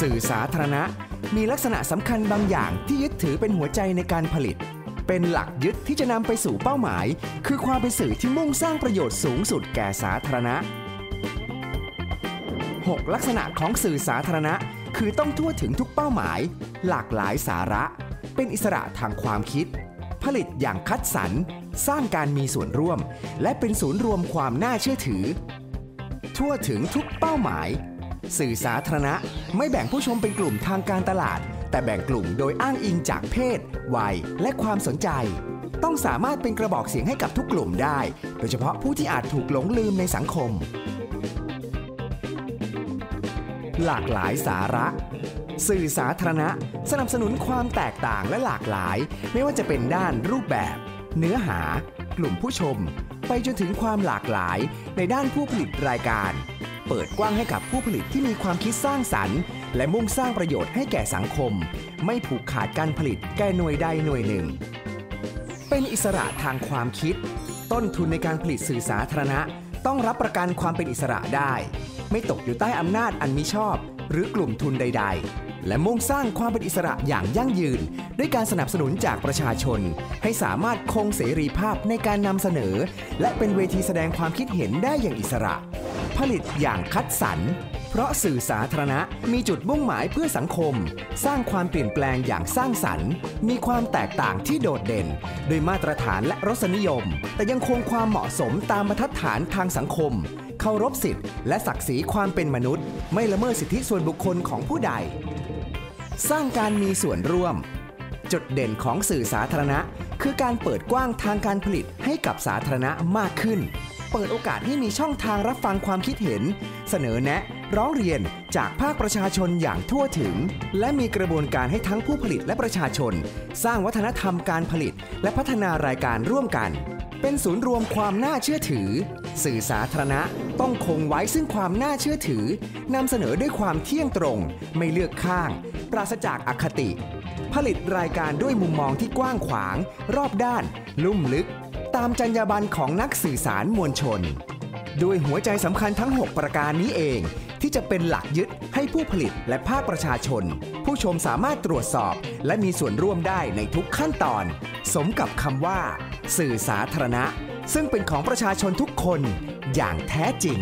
สื่อสาธารณะ มีลักษณะสำคัญบางอย่างที่ยึดถือเป็นหัวใจในการผลิต เป็นหลักยึดที่จะนำไปสู่เป้าหมาย คือความเป็นสื่อที่มุ่งสร้างประโยชน์สูงสุดแก่สาธารณะ 6 ลักษณะของสื่อสาธารณะ คือต้องทั่วถึงทุกเป้าหมาย หลากหลายสาระ เป็นอิสระทางความคิด ผลิตอย่างคัดสรรสร้างการมีส่วนร่วม และเป็นศูนย์รวมความน่าเชื่อถือ ทั่วถึงทุกเป้าหมาย สื่อสาธารณะ ไม่แบ่งผู้ชมเป็นกลุ่มทางการตลาด แต่แบ่งกลุ่มโดยอ้างอิงจากเพศ วัย และความสนใจ ต้องสามารถเป็นกระบอกเสียงให้กับทุกกลุ่มได้ โดยเฉพาะผู้ที่อาจถูกหลงลืมในสังคม หลากหลายสาระ สื่อสาธารณะ สนับสนุนความแตกต่างและหลากหลาย ไม่ว่าจะเป็นด้านรูปแบบ เนื้อหา กลุ่มผู้ชม ไปจนถึงความหลากหลาย ในด้านผู้ผลิตรายการ เปิดกว้างให้กับผู้ผลิตที่มีความคิดสร้างสรรค์ และมุ่งสร้างประโยชน์ให้แก่สังคม ไม่ผูกขาดการผลิตแก่หน่วยใดหน่วยหนึ่ง เป็นอิสระทางความคิด ต้นทุนในการผลิตสื่อสาธารณะ ต้องรับประกันความเป็นอิสระได้ ไม่ตกอยู่ใต้อำนาจอันมิชอบ หรือกลุ่มทุนใด ๆและมุ่งสร้างความเป็นอิสระอย่างยั่งยืน ด้วยการสนับสนุนจากประชาชน ให้สามารถคงเสรีภาพในการนำเสนอ และเป็นเวทีแสดงความคิดเห็นได้อย่างอิสระ ผลิตอย่างคัดสรร เพราะสื่อสาธารณะมีจุดมุ่งหมายเพื่อสังคม สร้างความเปลี่ยนแปลงอย่างสร้างสรรค์ มีความแตกต่างที่โดดเด่น โดยมาตรฐานและรสนิยม แต่ยังคงความเหมาะสมตามบรรทัดฐานทางสังคม เคารพสิทธิ์และศักดิ์ศรีความเป็นมนุษย์ ไม่ละเมิดสิทธิส่วนบุคคลของผู้ใด สร้างการมีส่วนร่วม จุดเด่นของสื่อสาธารณะ คือการเปิดกว้างทางการผลิตให้กับสาธารณะมากขึ้น เปิดโอกาสให้มีช่องทางรับฟังความคิดเห็น เสนอแนะ ร้องเรียนจากภาคประชาชนอย่างทั่วถึง และมีกระบวนการให้ทั้งผู้ผลิตและประชาชน สร้างวัฒนธรรมการผลิต และพัฒนารายการร่วมกัน เป็นศูนย์รวมความน่าเชื่อถือ สื่อสาธารณะต้องคงไว้ซึ่งความน่าเชื่อถือนำเสนอด้วยความเที่ยงตรง ไม่เลือกข้าง ปราศจากอคติ ผลิตรายการด้วยมุมมองที่กว้างขวาง รอบด้าน ลุ่มลึกามจรรยาบรรณของนักสื่อสารมวลชน ด้วยหัวใจสำคัญทั้ง 6 ประการนี้เอง ที่จะเป็นหลักยึดให้ผู้ผลิตและภาคประชาชน ผู้ชมสามารถตรวจสอบ และมีส่วนร่วมได้ในทุกขั้นตอน สมกับคำว่า สื่อสาธารณะ ซึ่งเป็นของประชาชนทุกคนอย่างแท้จริง